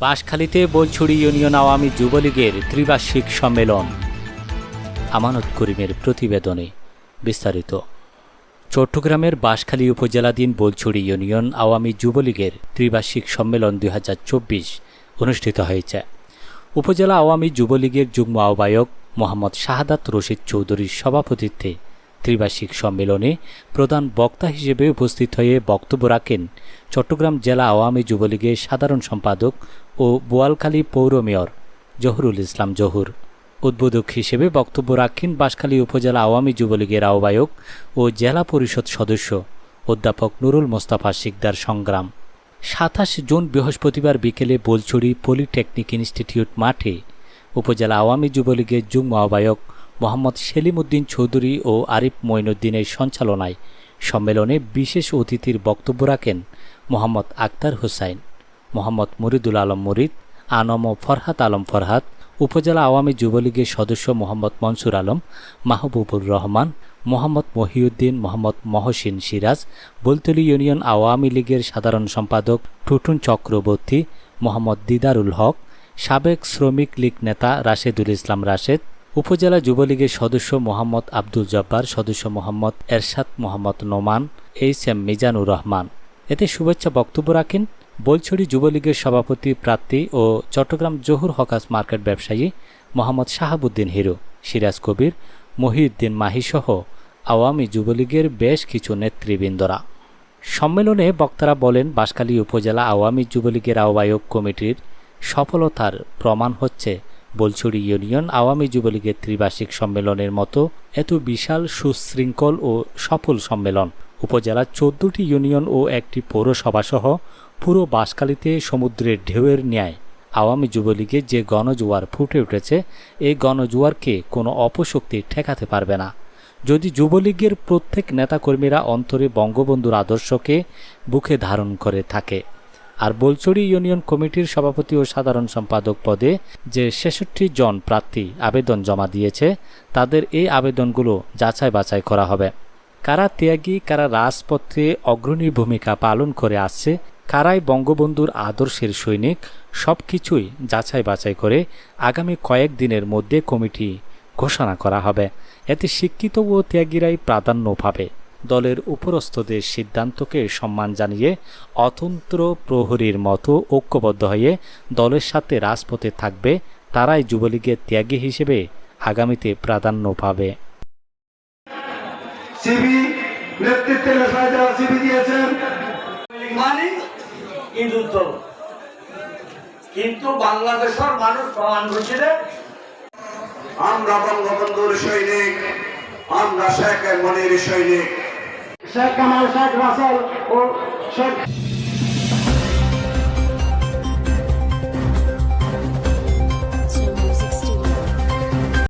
বাঁশখালীতে Bolchhari union Awami যুবলীগের ত্রিবার্ষিক সম্মেলন। আমানত করিমের প্রতিবেদনে বিস্তারিত। চট্টগ্রামের বাঁশখালী উপজেলাধীন বোলছড়ি ইউনিয়ন আওয়ামী যুবলীগের ত্রিবার্ষিক সম্মেলন দু হাজার চব্বিশ অনুষ্ঠিত হয়েছে। উপজেলা আওয়ামী যুবলীগের যুগ্ম আহ্বায়ক মোহাম্মদ শাহাদাত রশিদ চৌধুরীর সভাপতিত্বে ত্রিবার্ষিক সম্মেলনে প্রধান বক্তা হিসেবে উপস্থিত হয়ে বক্তব্য রাখেন চট্টগ্রাম জেলা আওয়ামী যুবলীগের সাধারণ সম্পাদক ও বোয়ালখালী পৌর মেয়র জহুরুল ইসলাম জহুর। উদ্বোধক হিসেবে বক্তব্য রাখেন বাঁশখালী উপজেলা আওয়ামী যুবলীগের আহ্বায়ক ও জেলা পরিষদ সদস্য অধ্যাপক নুরুল মোস্তাফা শিকদার সংগ্রাম। সাতাশ জুন বৃহস্পতিবার বিকেলে বোলছড়ি পলিটেকনিক ইনস্টিটিউট মাঠে উপজেলা আওয়ামী যুবলীগের যুগ্ম আহ্বায়ক মোহাম্মদ সেলিম উদ্দিন চৌধুরী ও আরিফ মঈনুদ্দিনের সঞ্চালনায় সম্মেলনে বিশেষ অতিথির বক্তব্য রাখেন মোহাম্মদ আক্তার হোসাইন, মোহাম্মদ মরিদুল আলম মরিদ, আনম ও ফরহাত আলম ফরহাত উপজেলা আওয়ামী যুবলীগের সদস্য মোহাম্মদ মনসুর আলম, মাহবুবুর রহমান, মোহাম্মদ মহিউদ্দিন, মোহাম্মদ মহসিন সিরাজ, বলতলি ইউনিয়ন আওয়ামী লীগের সাধারণ সম্পাদক টুটুন চক্রবর্তী, মোহাম্মদ দিদারুল হক, সাবেক শ্রমিক লীগ নেতা রাশেদুল ইসলাম রাশেদ উপজেলা যুবলীগের সদস্য মোহাম্মদ আব্দুল জব্বার, সদস্য মোহাম্মদ এরশাদ মোহাম্মদ নোমান, এইচ এম মিজানুর রহমান। এতে শুভেচ্ছা বক্তব্য রাখেন বলছড়ি যুবলীগের সভাপতি প্রার্থী ও চট্টগ্রাম জহুর হকাস মার্কেট ব্যবসায়ী মোহাম্মদ শাহাবুদ্দিন হিরো, সিরাজ কবির, মহিউদ্দিন মাহিসহ আওয়ামী যুবলীগের বেশ কিছু নেতৃবৃন্দরা। সম্মেলনে বক্তারা বলেন, বাঁশখালী উপজেলা আওয়ামী যুবলীগের আহ্বায়ক কমিটির সফলতার প্রমাণ হচ্ছে বলছড়ি ইউনিয়ন আওয়ামী যুবলীগের ত্রিবার্ষিক সম্মেলনের মতো এত বিশাল, সুশৃঙ্খল ও সফল সম্মেলন। উপজেলার চোদ্দটি ইউনিয়ন ও একটি পৌরসভাসহ পুরো বাঁশখালীতে সমুদ্রের ঢেউয়ের ন্যায়। আওয়ামী যুবলীগের যে গণজোয়ার ফুটে উঠেছে এই গণজোয়ারকে কোনো অপশক্তি ঠেকাতে পারবে না। যদি যুবলীগের প্রত্যেক নেতাকর্মীরা অন্তরে বঙ্গবন্ধুর আদর্শকে বুকে ধারণ করে থাকে আর বোলচড়ি ইউনিয়ন কমিটির সভাপতি ও সাধারণ সম্পাদক পদে যে ছেষট্টি জন প্রার্থী আবেদন জমা দিয়েছে, তাদের এই আবেদনগুলো যাচাই বাছাই করা হবে। কারা ত্যাগী, কারা রাজপথে অগ্রণী ভূমিকা পালন করে আসছে, কারাই বঙ্গবন্ধুর আদর্শের সৈনিক সব কিছুই যাচাই বাছাই করে আগামী কয়েক দিনের মধ্যে কমিটি ঘোষণা করা হবে। এতে শিক্ষিত ও ত্যাগীরাই প্রাধান্য পাবে। দলের উপরস্থদের সিদ্ধান্তকে সম্মান জানিয়ে অতন্ত্র প্রহরীর মতো ঐক্যবদ্ধ হয়ে দলের সাথে রাজপথে থাকবে তারাই যুবলীগের ত্যাগী হিসেবে আগামীতে প্রাধান্য পাবে। সিবি নেতৃত্বের সিবি দিয়েছেন। মানে হিন্দুত্ব কিন্তু বাংলাদেশের মানুষ প্রমাণ করছিল আমরা বঙ্গবন্ধুর সৈনিক আমরা শেখ মনির সৈনিক। শেখ কামাল শেখ রাসেল ও শেখ